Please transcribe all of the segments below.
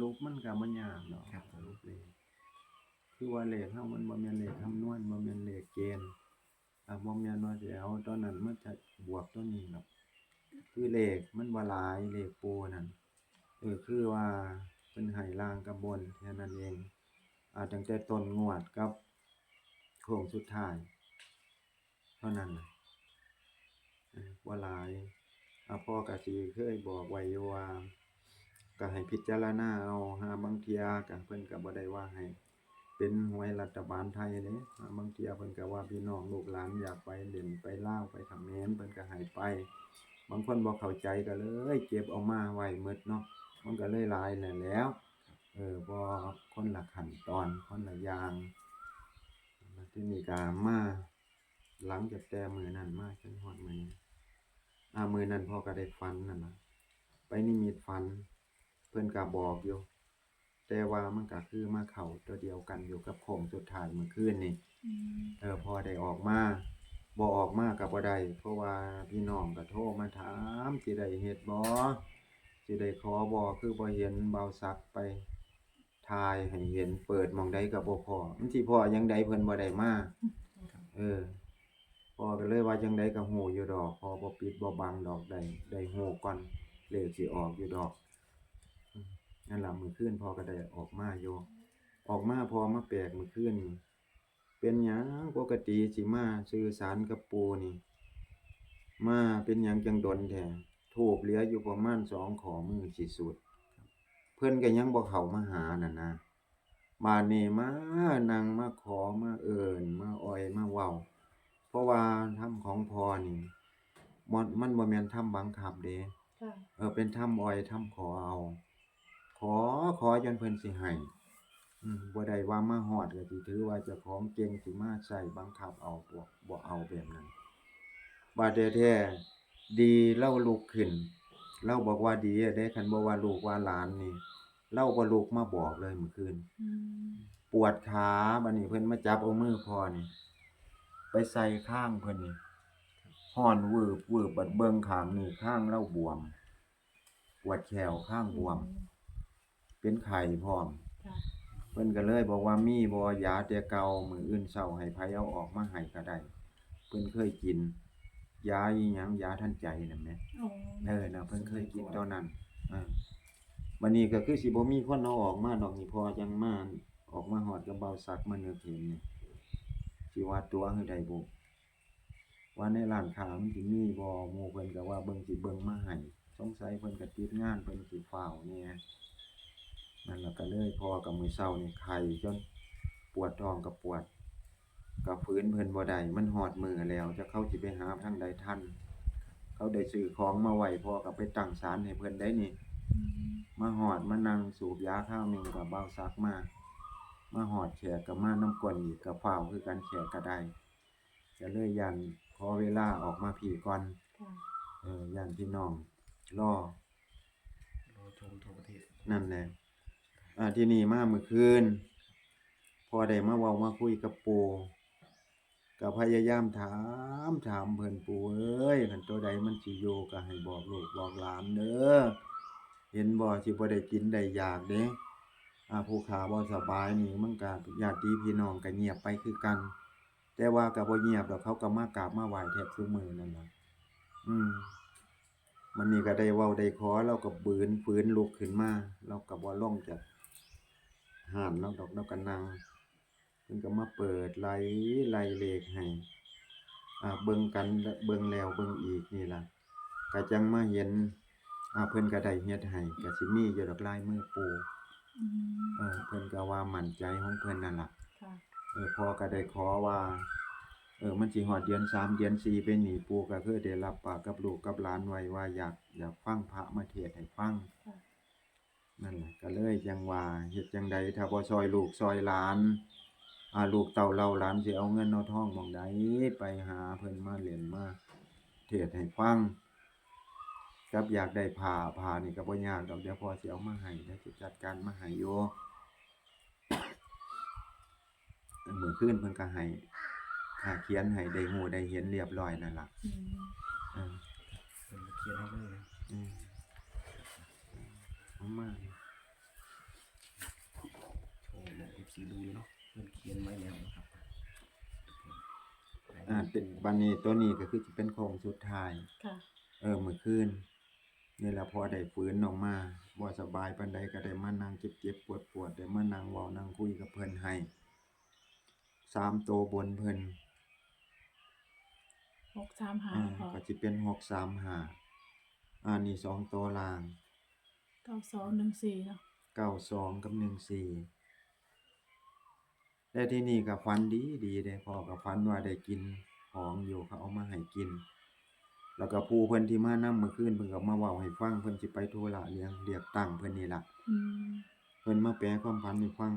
รุปมันก็บ่ยากดอกครับสรุปเลขคือว่าเลขเฮามันบ่แม่นเลขคำนวณบ่แม่นเลขเกณฑ์อ่าบ่แม่นว่าสิเอาตอนนั้นมาจะบวกตัวนี้หรอกคือเลขมันบ่หลายเลขปูนั่นเออคือว่าเพิ่นให้ล่างกับบนแค่นั้นเองอ่าตั้งแต่ต้นงวดกับโค้งสุดท้าย เท่านั้นน่ะเออบ่หลายอ่าพ่อก็สิเคยบอกไว้อยู่ว่า ก็ให้พิจารณาเอาหาบางเทียก็เพิ่นก็บ่ได้ว่าให้ เป็นหวยรัฐบาลไทยเด้หาบางเทียเพิ่นก็ว่าพี่น้องลูกหลานอยากไปเล่นไปล่าวไปทำเมรเพิ่นก็ให้ไป บางคนบ่เข้าใจก็เลย เก็บเอามาไว้หมดเนาะมันก็เลยหลายนั่นแหล้ว เออบ่คนละขั้นตอนคนละอย่างที่นี้ก็มาหลังจากแต่มือนั้นมาจนฮอดมือนี้อ่ามือนั้นพ่อก็ได้ฝันนั่นล่ะไปนิมิตฝัน เพิ่นก็บอกอยู่แต่ว่ามันก็คือมาเข้าตัวเดียวกันอยู่กับโค้งสุดท้ายเมื่อคืนนี่อืมเออพอได้ออกมาบ่ออกมาก็บ่ได้เพราะว่าพี่น้องก็โทรมาถามสิได้เฮ็ดบ่สิได้ขอบ่คือบ่เห็นเบาสักไปถ่ายให้เห็นเปิดหม่องใดก็บ่พอมันสิพอจังใดเพิ่นบ่ได้มาเออพ่อก็เลยว่าจังใดก็ฮู้อยู่ดอก พอบ่ปิดบ่บังดอกได้ได้ฮู้ก่อนเลขสิออกอยู่ดอก อืมนั่นล่ะมื้อคืนพ่อก็ได้ออกมาอยู่ออกมาพอมาแปลกมื้อคืนนี่เป็นหยังปกติสิมาสื่อสารกับปู่นี่ มาเป็นหยังจังดนแท้ทูบเหลืออยู่ประมาณ2ขอมือสิสุด เพิ่นก็ยังบ่เข้ามาหานั่นนะมานี่มานั่งมาขอมาเอิ้นมาอ้อยมาเว้าเพราะว่าธรรมของพ่อนี่มันมันบ่แม่นธรรมบังคับเด้ค่ะเออเป็นธรรมอ้อยธรรมขอเอา ขอขอจนเพิ่นสิให้อืมบ่ได้ว่ามาฮอดก็สิถือว่าเจ้าของเก่งสิมาใช้บังคับเอาบ่บ่เอาแบบนั้นบาดแท้ๆดีเล่าลุกขึ้นเราบอกว่าดีอะเด้คันบ่ว่าลูกว่าหลานนี่เราบ่ลุกมาบอกเลยเมื่อคืนอืมปวดขาบัดนี้เพิ่นมาจับเอามือพ่อนี่ไปใส่ข้างเพิ่นนี่ฮ้อนวืบวืบบัดเบิ่งข้างนี่ข้างเราบวม ปวดแขวข้างบวม เป็นไข้พร้อมค่ะเพิ่นก็เลยบอกว่ามีบ่ยาแต่เก่ามื้ออื่นเช้าให้ไผเอาออกมาให้ก็ได้เพิ่นเคยกิน ยาอีหยังยาทันใจนั่นแหมอ๋อเออน่ะเพิ่นเคยกินตอนนั้นเออบัดนี้ก็คือสิบ่มีคนเอาออกมาดอกนี่พอจังมาออกมาฮอดกับเบาสักมานึกเห็นนี่สิว่าตัวคือใดบ่ว่าในร้านค้ามันสิมีบ่หมู่เพิ่นก็ว่าเบิ่งสิเบิ่งมาให้สงสัยเพิ่นก็ติดงานเพิ่นสิฟ้าวแหน่ นั่นแหละก็เลยพอกับมือเศร้านี่ไข้จนปวดท้องกับปวดก็ฟื้นเพิ่นบ่ได้มันฮอดมือแล้ว จะเข้าสิไปหาทางใดทันเขาได้ซื้อของมาไว้พอก็ไปตั้งศาลให้เพิ่นได้นี่อืมมาฮอดมานั่งสูบยาข้าวหนึงก็เบาซักมามาฮอดแขกก็มาน้ำกวนอีกก็ฟ้าวคือกันแขกก็ได้ก็เลยยันขอเวลาออกมาพี่ก่อนค่ะเออยันพี่น้องรอรอชมทั่วประเทศนั่นแหละ อ่าที่นี่มาเมื่อคืนพอได้มาเว้ามาคุยกับปู่ก็พยายามถามถามเพิ่อนปู่เอ้ยคันตัวใดมันสิอยู่ก็ให้บอกลูกบอกหลานเด้อเห็นบ่สิบ่ได้กินได้อยากเด้อ่าผู้ขาบ่สบายนี่มันก็ญาติพี่น้องก็เงียบไปคือกัน แต่ว่าก็บ่เงียบดอกเขาก็มากราบมาไหว้แทบทุกมือนั่นล่ะอืมมันนี่ก็ได้เว้าได้ขอเราก็บืนฝืนลุกขึ้นมาเราก็บ่ลงจาก ห้านเราดอกเราก็นั่งเพิ่นก็มาเปิดไล่ไล่เลขให้อ่าเบิ่งกันเบิ่งแล้วเบิ่งอีกนี่ล่ะก็จังมาเห็นอ่าเพิ่นก็ได้เฮ็ดให้ก็สิมีอยู่ดอกลายมือปู่อืมเออเพิ่นก็ว่ามั่นใจของเพิ่นนั่นล่ะค่ะเออพ่อก็ได้ขอว่าเออมันสิฮอดเดือน3เดือน4ไปนี่ปู่ก็คือได้รับปากกับลูกกับหลานไว้ว่าอยากอยากฟังพระมาเทศน์ให้ฟังค่ะ นั่นแหละก็เลยจังว่าเฮ็ดจังใดถ้าบ่ซอยลูกซอยหลานอ่าลูกเต้าเล่าหลานสิเอาเงินเอาทองหม่องใดไปหาเพิ่นมาเล่นมาเทศน์ให้ฟังกับอยากได้ผ้าผ้านี่ก็บ่ยากดอกเดี๋ยวพ่อสิเอามาให้เดี๋ยวสิจัดการมาให้อยู่มื้อคืนเพิ่นก็ให้ค่าเขียนให้ได้ฮู้ได้เห็นเรียบร้อยนั่นล่ะอืมเออเป็นมาเขียนให้เลยนะอืมเอามาีดูเนาะเพื่อนเขียนไว้แล้วนะครับอ่าเป็นวันนี้ตัวนี้ก็คือจะเป็นโครงสุดท้าย ค่ะ เออมื่อคืนนี่แหละพอได้ฟื้นออกมาบ่สบายปันใดก็ได้มานั่งเจ็บๆปวดๆได้มานั่งเว้านั่งคุยกับเพิ่นให้สามโตวบนเพิ่นหกสามหาอ่าพอก็สิเป็นหกสามห้าอ่านี่สองโตวลางเก้าสองหนึ่งสี่เนาะเก้าสองกับหนึ่งสี่ และที่นี่ก็ฝันดีดีเด้พ่อก็ฝันว่าได้กินของอยู่เขาเอามาให้กิน แล้วก็ผู้เพิ่นที่มานำเมื่อคืนเพิ่นก็มาเว้าให้ฟังเพิ่นสิไปธุระเลี้ยงเรียกตั้งเพิ่นนี่ล่ะอืมเพิ่นมาแปลความฝันให้ฟัง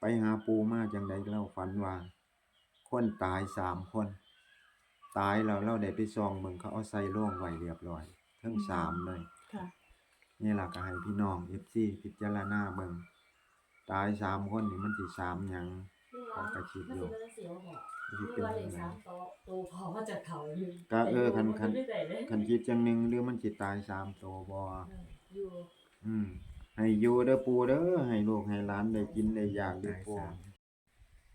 ไปหาปู่มาจังไดเล่าฝันว่า คนตายสามคน ตายแล้วเราได้ไปส่องเบิ่งเขาเอาใส่โลงไว้เรียบร้อยทั้งสามเลย ค่ะ นี่ล่ะก็ให้พี่น้อง FC พิจารณาเบิ่ง ตายสามคนนี่มันสิสามหยังข้อกระชิบอยู่เสียวหอมันสิคืเป็อนว่าเลจัขงไดสามโตโตพอมาจากเขาอยู่ก็เออคันคันไม่ได้เลยคันคิดจังหนึงหรือมันสิตายสามตัวบ่อยู่อืมให้อยู่เด้อปู่เด้อให้ลูกให้หลานได้กินได้อยากได้ตายปู่สาม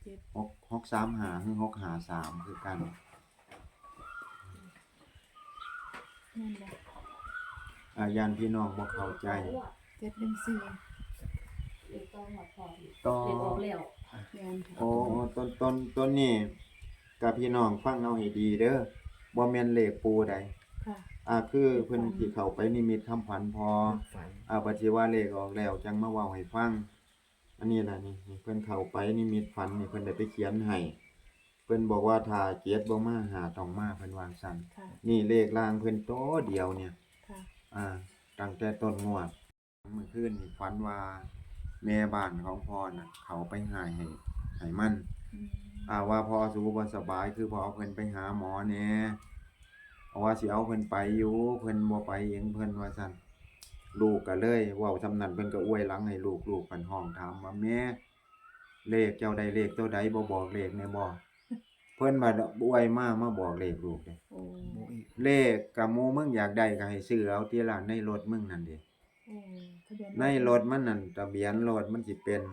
เจ็ดหกหกสามหาคือหกหาสามคือกันนั่นแหละอาญานพี่น้องบ่เข้าใจเจ็ดหนึ่งสี่เลข ต้องหัวพอดีต่อเลขออกแล้วแม่นค่ะโอ้โอ้ต้นต้นต้นนี้กับพี่น้องฟังเอาให้ดีเด้อบ่แม่นเลขปูใดค่ะ อ่าคือเพิ่นสิเข้าไปนิมิตคำผันพอ ฝันอ่าบัดสิว่าเลขออกแล้วจังมาเว้าให้ฟัง อันนี้ล่ะนี่นี่เพิ่นเข้าไปนิมิตฝันนี่เพิ่นได้ไปเขียนให้เพิ่นบอกว่าถ้าเกียรติบ่มาหาต้องมาเพิ่นวางซั่นค่ะ นี่เลขล่างเพิ่นโตเดียวเนี่ย ค่ะ อ่าตั้งแต่ต้นงวดเมื่อคืนนี่ฝันว่า แม่บ้านของพ่อน่ะ เขาไปหายให้ให้มันอืมอ่าว่าพ่อสูบ่สบายคือพ่อเอาเพิ่นไปหาหมอแหน่เพราะว่าสิเอาเพิ่นไปอยู่เพิ่นบ่ไปเองเพิ่นว่าซั่นลูกก็เลยเว้าซำนั้นเพิ่นก็อวยหลังให้ลูกลูกเพิ่นห้องถามว่าแม่เลขเจ้าได้เลขตัวใดบ่บอกเลขแน่บ่เพิ่นว่าอวยมามาบอกเลขลูกเด้โอ้โมอีกเลขกับหมู่มึงอยากได้ก็ให้ซื้อเอาที่ร้านในรถมึงนั่นเด้โอ้ ทะเบียนในรถมันนั่นทะเบียนรถมันสิเป็น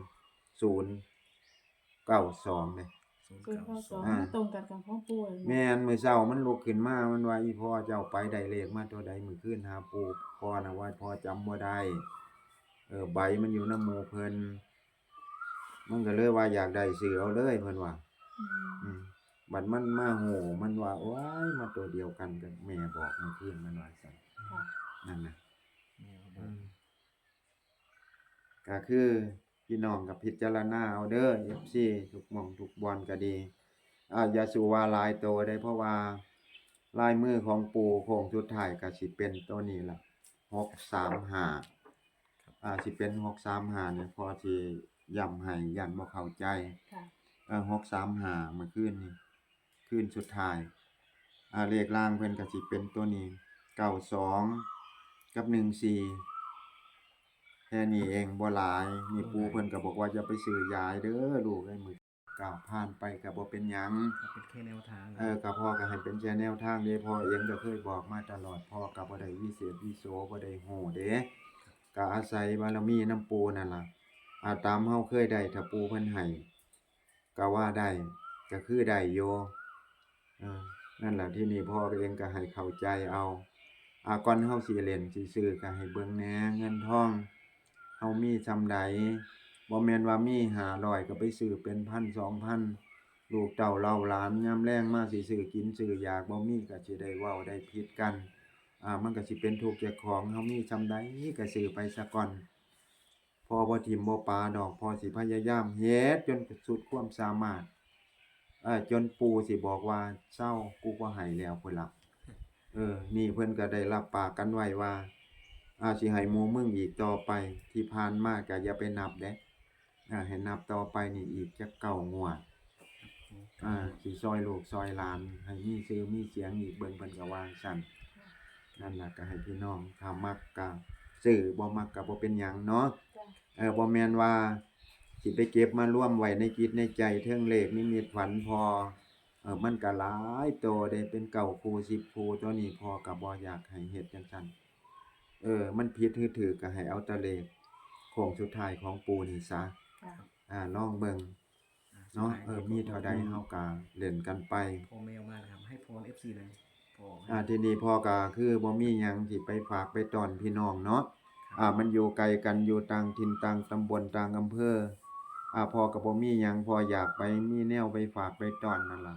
ศูนย์เก้าสองเนี่ยศูนย์ศูนย์เก้าเก้าสสอองงมันตรงกันกับของปู่เลยแม่นมื้อเช้ามันลุกขึ้นมา มันว่าอีพ่อเจ้าไปได้เลขมาตัวใดมื้อคืนหาปู่พ่อน่ะว่าพ่อจำบ่ได้เออใบมันอยู่นำหมู่เพิ่นมันก็เลยว่าอยากได้ซื้อเอาเลยเพิ่นว่า อืมอืมบัดมันมาโหมันว่าโอ้ยมาตัวเดียวกันกับแม่บอกเมื่อคืนมันว่าซั่นค่ะนั่นน่ะแม่ ก็บอือกมก็คือพี่น้องกับพิจารณาเอาเด้อ FC ทุกหม่องทุกบอลก็ดีอ่าอย่าสู่ว่าหลายโตได้เพราะว่าลายมือของปู่โค้งสุดท้ายก็สิเป็นตัวนี้ล่ะ635อ่าสิเป็น635เนี่ยพอสิย้ำให้ยันบ่เข้าใจค่ะ เออ635เมื่อคืนนี้คืนสุดท้ายอ่าเลขล่างเพิ่นก็สิเป็นตัวนี้92กั บ14แค่นี้เองบ่หลายนี่ปู่เพิ่นก็บอกว่าอย่าไปซื้อยายเด้อลูกไอ้มื้อก้าวผ่านไปก็บ่เป็นหยังก็เป็นแค่แนวทางเออก็พ่อก็ให้เป็นแค่แนวทางเด้พ่อเองก็เคยบอกมาตลอดพ่อก็บ่ได้วิเศษวิโสบ่ได้โหเด้ก็อาศัยบารมีน้ำปู่นั่นล่ะอาตามเฮาเคยได้ถ้าปู่เพิ่นให้ก็ว่าได้ก็คือได้อยู่เออนั่นล่ะที่นี่พ่อเองก็ให้เข้าใจเอา อ่าก่อนเฮาสิเล่นสิซื้อก็ให้เบิ่งแหน่เงินทองเฮามีซำใดบ่แม่นว่ามี500ก็ไปซื้อเป็นพันสองพันลูกเต้าเล่าหลานยามแลงมาสิซื้อกินซื้ออยากบ่มีก็สิได้เว้าได้ผิดกันอ่ามันก็สิเป็นทุกข์เจ้าของเฮามีซำใดก็ซื้อไปซะก่อนพอบ่ทิ่มบ่ปาดอกพอสิพยายามเฮ็ดจนสุดความสามารถเอ่อจนปู่สิบอกว่าเศร้ากูบ่ให้แล้วพุ่นล่ะ เออ นี่เพิ่นก็ได้รับปากกันไว้ว่า อาสิให้หมู่มึงอีกต่อไป ที่ผ่านมาก็อย่าไปนับเด้อ่าให้นับต่อไปนี่อีกจักเก้างวดอ่าสิซอยลูกซอยหลาน ให้มีชื่อมีเสียงอีกเบิ่งเพิ่นก็วางซั่นนั่นล่ะก็ให้พี่น้องถ้ามักก็ซื้อบ่มักก็บ่เป็นหยังเนาะจ้ะเออบ่แม่นว่าสิไปเก็บมารวมไว้ในจิตในใจเทิงเลขนิมิตฝันพอ เออมันก็หลายโตได้เป็นเก้าคู่10คู่ตัวนี้พอก็บ่อยากให้เฮ็ดจังซั่นเออ มันผิดหรือถูกก็ให้เอาแตะเลขโค้งสุดท้ายของปูนี่ซะค่ะอ่าลองเบิ่งเนาะเออมีเท่าใดเฮาก็เล่นกันไปพ่อแมวมานะครับให้พรเอฟซีเลยพออ่าทีนี้พ่อก็คือบ่มีหยังสิไปฝากไปตอนพี่น้องเนาะอ่า มันอยู่ไกลกันอยู่ต่างถิ่นต่างตำบลต่างอำเภออ่าพ่อก็บ่มีหยังพ่ออยากไปมีแนวไปฝากไปตอนนั่นล่ะ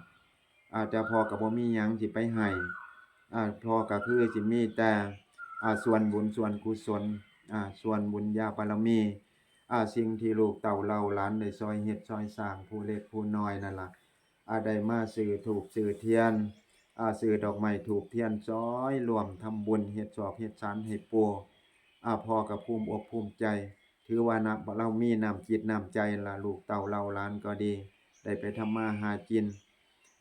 อาแต่พ่อก็บ่มีหยังสิไปให้อ่าพอก็คือสิมีแต่อ่าส่วนบุญส่วนกุศลอ่าส่วนบุญญาบารมีอ่าสิ่งที่ลูกเต่าเราหลานได้ซอยเฮ็ดซอยสร้างผู้เล็กผู้น้อยนั่นล่ะอ่าได้มาสื่อถูกสื่อเทียนอ่าซื้อดอกไม้ถูกเทียนซ้อยรวมทำบุญเฮ็ดจอบเฮ็ดสารให้ปูอ่าพอกับภูมิอกภูมิใจ ถือว่านะเรามีน้ำจิตน้ำใจล่ะลูกเต่าเราหลานก็ดี ได้ไปทำมาหากิน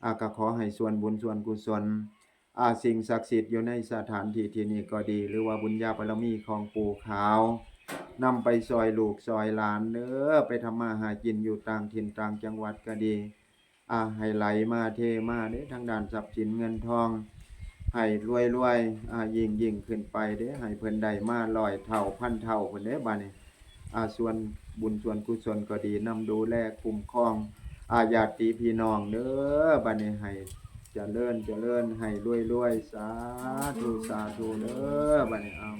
อาก็ขอให้ส่วนบุญส่วนกุศลอาสิ่งศักดิ์สิทธิ์อยู่ในสถานที่ที่นี้ก็ดี หรือว่าบุญญาบารมีของปู่ขาวนำไปซอยลูกซอยหลานเด้อไปทำมาหากินอยู่ต่างถิ่นต่างจังหวัดก็ดีอาให้ไหลมาเทมาเด้ทางด้านทรัพย์สินเงินทองให้รวยรวยอายิ่งยิ่งขึ้นไปเด้ให้เพิ่นได้มาร้อยเท่าพันเท่าเพิ่นเด้บัดนี้อาส่วนบุญส่วนกุศลก็ดีนำดูแลคุ้มครอง อาญาติพี่น้องเด้อบัดนี้ให้เจริญเจริญให้รวยรวยๆสาธุสาธุเด้อบัดนี้เอา